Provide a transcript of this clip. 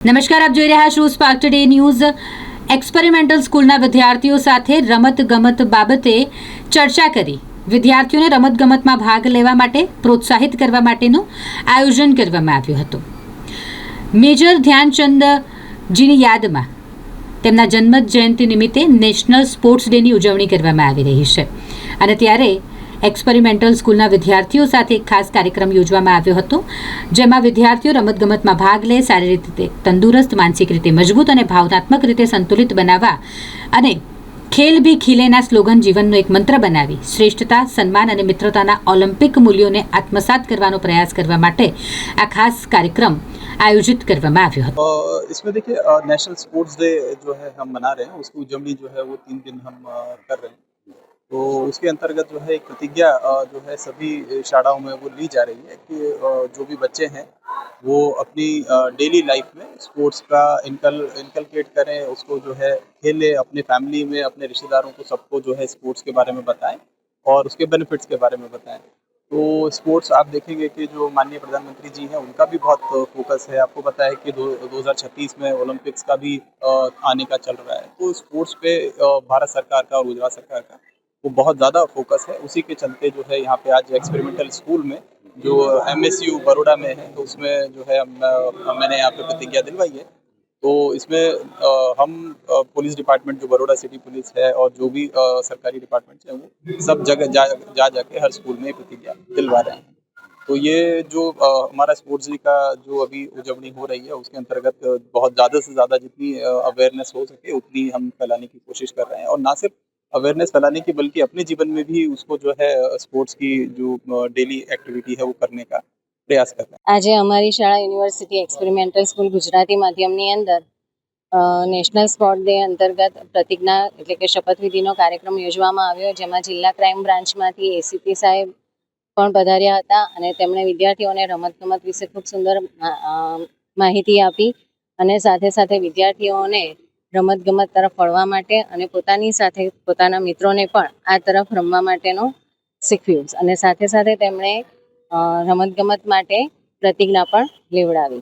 નમસ્કાર, આપ જોઈ રહ્યા છો સ્પાર્ક ટુડે ન્યૂઝ એક્સપેરિમેન્ટલ સ્કૂલના વિદ્યાર્થીઓ સાથે રમત ગમત બાબતે ચર્ચા કરી. વિદ્યાર્થીઓને રમત ગમતમાં ભાગ લેવા માટે પ્રોત્સાહિત કરવા માટેનું આયોજન કરવામાં આવ્યું હતું. મેજર ધ્યાનચંદજીની યાદમાં તેમના જન્મ જયંતિ નિમિત્તે નેશનલ સ્પોર્ટ્સ ડેની ઉજવણી કરવામાં આવી રહી છે. અને ત્યારે એક્સપેરિમેન્ટલ સ્કૂલના વિદ્યાર્થીઓ સાથે એક ખાસ કાર્યક્રમ યોજવામાં આવ્યો હતો જેમાં વિદ્યાર્થીઓ રમતગમતમાં ભાગ લે શારીરિક રીતે તંદુરસ્ત માનસિક રીતે મજબૂત અને ભાવનાત્મક રીતે સંતુલિત બનાવવા અને ખેલ ભી ખીલેના સ્લોગન જીવનનો એક મંત્ર બનાવી શ્રેષ્ઠતા સન્માન અને મિત્રતાના ઓલિમ્પિક મૂલ્યોને આત્મસાત કરવાનો પ્રયાસ કરવા માટે આ ખાસ કાર્યક્રમ આયોજિત કરવામાં આવ્યો હતો अ, इसमें देखिए अ, नेशनल स्पोर्ट्स डे जो है हम मना रहे हैं उसकी उजवनी जो है वो तीन दिन हम अ, कर रहे हैं तो उसके अंतर्गत जो है एक प्रतिज्ञा जो है सभी शालाओं में वो ली जा रही है कि जो भी बच्चे हैं वो अपनी डेली लाइफ में स्पोर्ट्स का इनकल इनकलकेट करें, उसको जो है खेलें, अपने फैमिली में, अपने रिश्तेदारों को सबको जो है स्पोर्ट्स के बारे में बताएँ और उसके बेनिफिट्स के बारे में बताएँ। तो स्पोर्ट्स आप देखेंगे कि जो माननीय प्रधानमंत्री जी हैं, उनका भी बहुत फोकस है। आपको पता है कि दो हज़ार छत्तीस में ओलंपिक्स का भी आने का चल रहा है। तो स्पोर्ट्स पे भारत सरकार का और गुजरात सरकार का वो बहुत ज़्यादा फोकस है। उसी के चलते जो है यहाँ पे आज एक्सपेरिमेंटल स्कूल में जो एम एस यू बड़ोड़ा में है तो उसमें जो है मैंने यहाँ पे प्रतिज्ञा दिलवाई है। तो इसमें हम पुलिस डिपार्टमेंट जो बड़ोड़ा सिटी पुलिस है और जो भी सरकारी डिपार्टमेंट है, वो सब जगह जा जा, जाके हर स्कूल में प्रतिज्ञा दिलवा रहे हैं। तो ये जो हमारा स्पोर्ट्स डे का जो अभी उजवनी हो रही है, उसके अंतर्गत बहुत ज़्यादा से ज़्यादा जितनी अवेयरनेस हो सके, उतनी हम फैलाने की कोशिश कर रहे हैं। और ना सिर्फ़ अवेयरनेस फैलाने की बल्कि अपने जीवन में भी उसको जो है स्पोर्ट्स की जो डेली एक्टिविटी है वो करने का प्रयास कर रहे हैं આજે અમારી શાળા યુનિવર્સિટી એક્સપેરિમેન્ટલ સ્કૂલ ગુજરાતી માધ્યમની અંદર અ, નેશનલ સ્પોર્ટ ડે અંતર્ગત પ્રતિજ્ઞા એટલે કે શપથવિધિનો કાર્યક્રમ યોજવામાં આવ્યો જેમાં જિલ્લા ક્રાઇમ બ્રાન્ચમાંથી એસીપી સાહેબ પણ પધાર્યા હતા અને તેમણે વિદ્યાર્થીઓને રમતગમત વિશે ખૂબ સુંદર મા- અ, માહિતી આપી અને સાથે સાથે વિદ્યાર્થીઓને રમતગમત તરફ વળવા માટે અને પોતાની સાથે પોતાના મિત્રોને પણ આ તરફ રમવા માટેનું શીખવ્યું. અને સાથે સાથે તેમણે રમત રમતગમત માટે પ્રતિજ્ઞા પણ લેવડાવી.